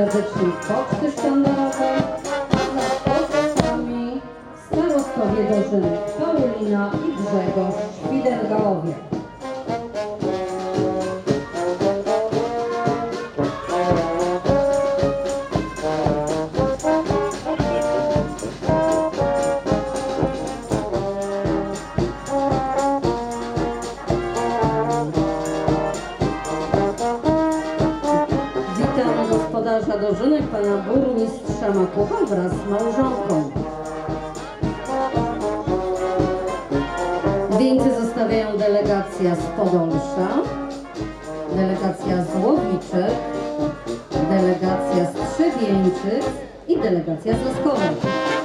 serdecznie poczty sztandarowe, a za podpisami starostowie Dożynek Paulina i Grzegorz Świdergałowie. Wraz z małżonką. Wieńce zostawiają delegacja z Podolsza, delegacja z Łowiczek, delegacja z Trzewieńczyc i delegacja z Laskowej.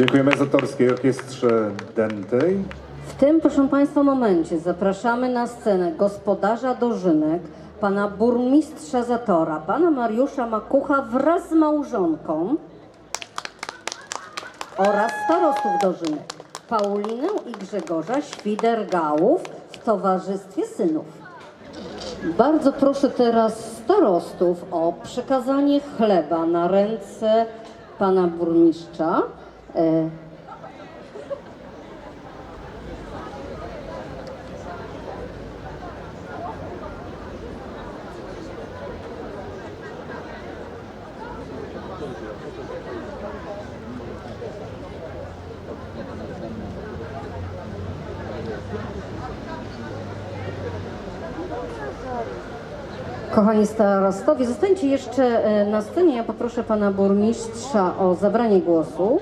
Dziękujemy Zatorskiej Orkiestrze Dętej. W tym, proszę Państwa, momencie zapraszamy na scenę gospodarza Dożynek, pana burmistrza Zatora, pana Mariusza Makucha wraz z małżonką oraz starostów Dożynek, Paulinę i Grzegorza Świdergałów w towarzystwie synów. Bardzo proszę teraz starostów o przekazanie chleba na ręce pana burmistrza. E, Kochani starostowie, zostańcie jeszcze e, na scenie. Ja poproszę pana burmistrza o zabranie głosu.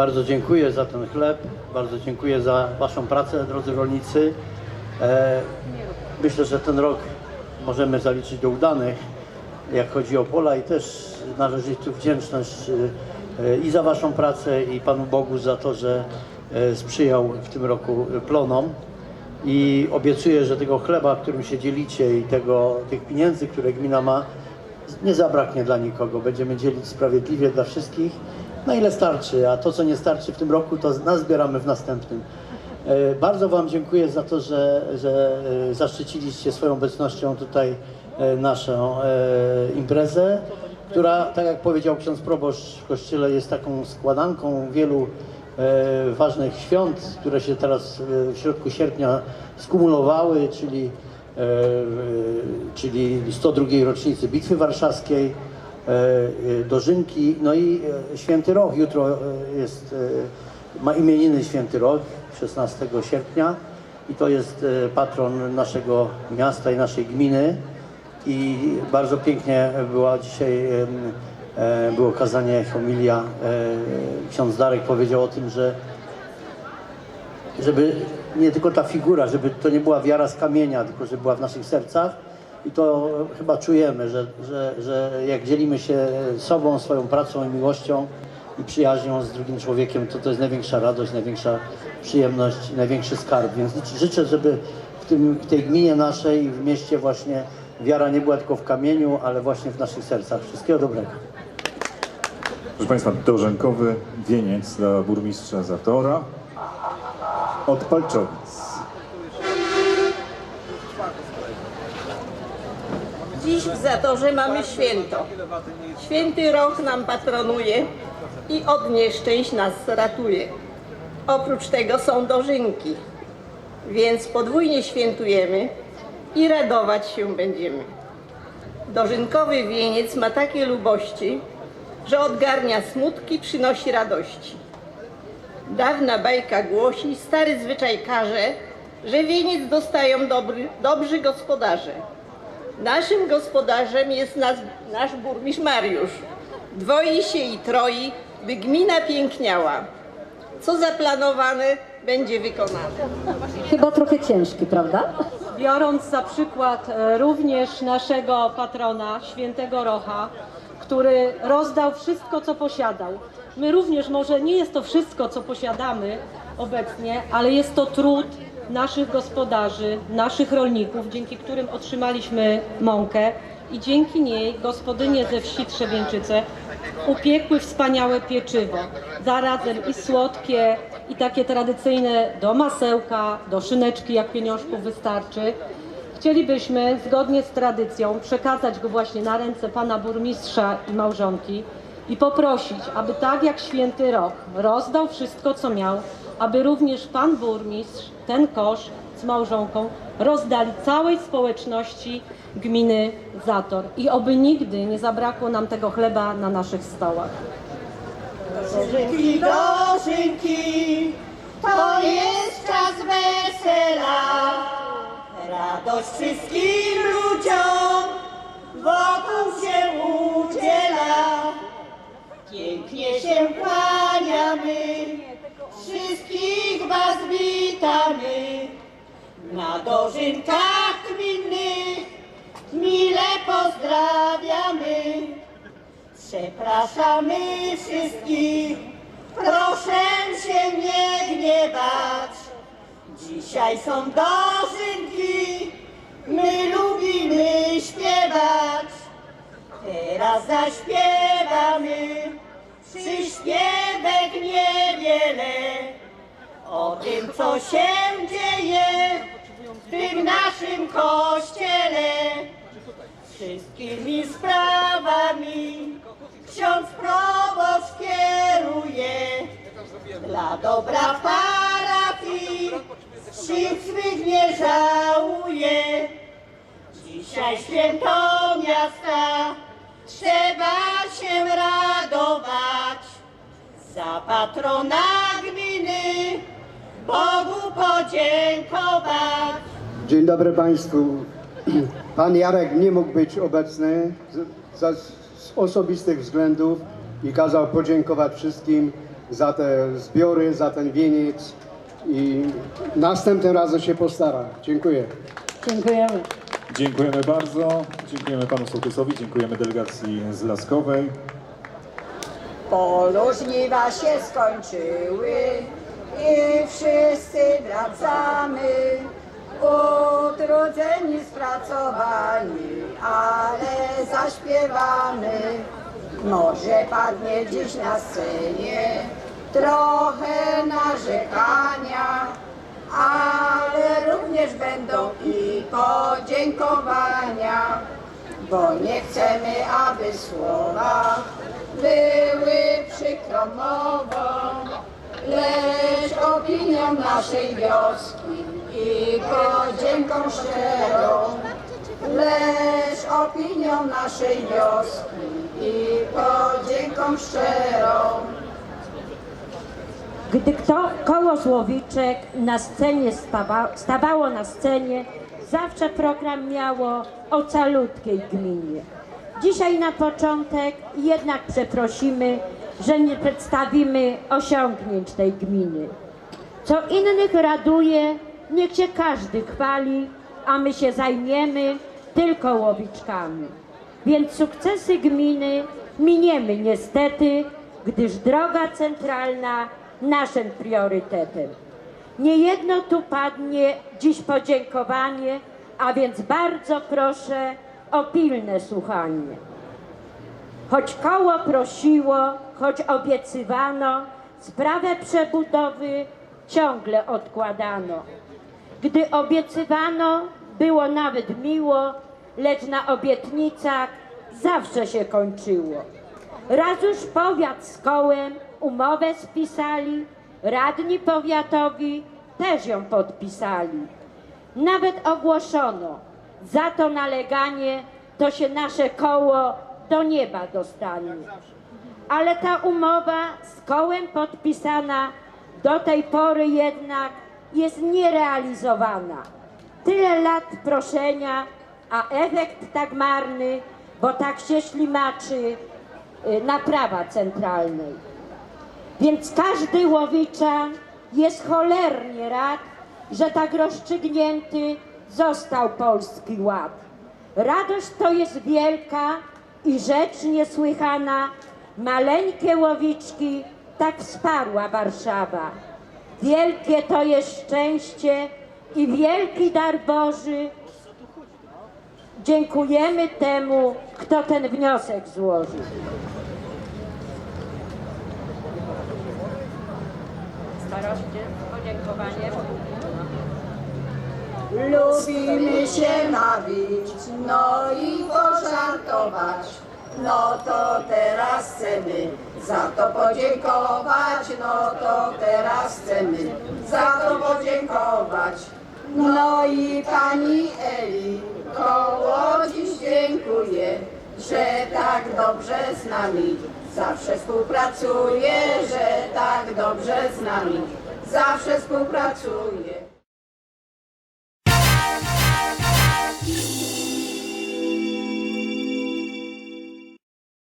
Bardzo dziękuję za ten chleb, bardzo dziękuję za Waszą pracę, drodzy rolnicy. E, myślę, że ten rok możemy zaliczyć do udanych, jak chodzi o pola i też należy tu wdzięczność e, e, i za Waszą pracę i Panu Bogu za to, że sprzyjał w tym roku plonom. I obiecuję, że tego chleba, którym się dzielicie i tego, tych pieniędzy, które gmina ma, nie zabraknie dla nikogo. Będziemy dzielić sprawiedliwie dla wszystkich, na ile starczy, a to, co nie starczy w tym roku, to nazbieramy w następnym. E, Bardzo Wam dziękuję za to, że, że e, zaszczyciliście swoją obecnością tutaj e, naszą imprezę, która, tak jak powiedział ksiądz proboszcz w kościele, jest taką składanką wielu ważnych świąt, które się teraz w środku sierpnia skumulowały, czyli, czyli 102 rocznicy Bitwy Warszawskiej, Dożynki, no i e, Święty Rok. Jutro e, jest, e, ma imieniny Święty Rok, 16 sierpnia i to jest e, patron naszego miasta i naszej gminy. i bardzo pięknie była dzisiaj, e, było kazanie homilia. E, ksiądz Darek powiedział o tym, że żeby nie tylko ta figura, żeby to nie była wiara z kamienia, tylko żeby była w naszych sercach. I to chyba czujemy, że, że, że jak dzielimy się sobą, swoją pracą i miłością i przyjaźnią z drugim człowiekiem, to to jest największa radość, największa przyjemność, największy skarb. Więc życzę, żeby w, tym, w tej gminie naszej, w mieście właśnie wiara nie była tylko w kamieniu, ale właśnie w naszych sercach. Wszystkiego dobrego. Proszę Państwa, dożynkowy wieniec dla burmistrza Zatora od Palczowic. Dziś w Zatorze mamy święto. Święty rok nam patronuje i od nieszczęść nas ratuje. Oprócz tego są dożynki, więc podwójnie świętujemy i radować się będziemy. Dożynkowy wieniec ma takie lubości, że odgarnia smutki, przynosi radości. Dawna bajka głosi, stary zwyczaj każe, że wieniec dostają dobry, dobrzy gospodarze. Naszym gospodarzem jest nas, nasz burmistrz Mariusz. Dwoi się i troi, by gmina piękniała. Co zaplanowane, będzie wykonane. Chyba trochę ciężki, prawda? biorąc za przykład e, również naszego patrona, świętego Rocha, który rozdał wszystko, co posiadał. My również, może nie jest to wszystko, co posiadamy obecnie, ale jest to trud naszych gospodarzy, naszych rolników, dzięki którym otrzymaliśmy mąkę i dzięki niej gospodynie ze wsi Trzebieńczyce upiekły wspaniałe pieczywo. Zarazem i słodkie, i takie tradycyjne do masełka, do szyneczki, jak pieniążków wystarczy. Chcielibyśmy zgodnie z tradycją przekazać go właśnie na ręce pana burmistrza i małżonki i poprosić, aby tak jak święty rok rozdał wszystko, co miał, aby również pan burmistrz ten kosz z małżonką rozdali całej społeczności gminy Zator i oby nigdy nie zabrakło nam tego chleba na naszych stołach. Dożynki, dożynki, to jest czas wesela. Radość wszystkim ludziom Przepraszamy wszystkich, proszę się nie gniewać. Dzisiaj są dożynki, my lubimy śpiewać. Teraz zaśpiewamy przyśpiewek niewiele o tym, co się dzieje w tym naszym kościele. Wszystkimi sprawami ksiądz proboszcz kieruje dla dobra parafii, sił swych nie żałuje. Dzisiaj święto miasta, trzeba się radować. Za patrona gminy Bogu podziękować. Dzień dobry Państwu. Pan Jarek nie mógł być obecny z osobistych względów i kazał podziękować wszystkim za te zbiory, za ten wieniec i następnym razem się postara. Dziękuję. Dziękujemy. Dziękujemy bardzo. Dziękujemy panu sołtysowi, dziękujemy delegacji z Laskowej. Polu żniwa się skończyły i wszyscy wracamy. Utrudzeni, spracowani, ale zaśpiewamy. Może padnie dziś na scenie trochę narzekania, ale również będą i podziękowania bo nie chcemy, aby słowa były przykrą mową, lecz opinią naszej wioski i podzięką szczerą, lecz opinią naszej wioski i podzięką szczerą. Gdy kto, koło Złowiczek na scenie stawa, stawało na scenie, zawsze program miało o calutkiej gminie. Dzisiaj na początek jednak przeprosimy, że nie przedstawimy osiągnięć tej gminy. Co innych raduje, niech się każdy chwali, a my się zajmiemy tylko łowiczkami. Więc sukcesy gminy miniemy niestety, gdyż droga centralna naszym priorytetem. Niejedno tu padnie dziś podziękowanie, a więc bardzo proszę o pilne słuchanie. Choć koło prosiło, choć obiecywano, sprawę przebudowy ciągle odkładano. Gdy obiecywano, było nawet miło, lecz na obietnicach zawsze się kończyło. Raz już powiat z kołem umowę spisali, radni powiatowi też ją podpisali. Nawet ogłoszono, za to naleganie to się nasze koło do nieba dostanie. Ale ta umowa z kołem podpisana do tej pory jednak jest nierealizowana. Tyle lat proszenia, a efekt tak marny, bo tak się ślimaczy y, naprawa centralnej. Więc każdy łowiczan jest cholernie rad, że tak rozstrzygnięty został Polski Ład. Radość to jest wielka i rzecz niesłychana. Maleńkie łowiczki tak wsparła Warszawa. Wielkie to jest szczęście i wielki dar Boży. Dziękujemy temu, kto ten wniosek złożył. Staroście, podziękowanie. Lubimy się bawić, no i pożartować. No to teraz chcemy za to podziękować, no to teraz chcemy za to podziękować. No i pani Eli, koło dziś dziękuję, że tak dobrze z nami zawsze współpracuje, że tak dobrze z nami zawsze współpracuje.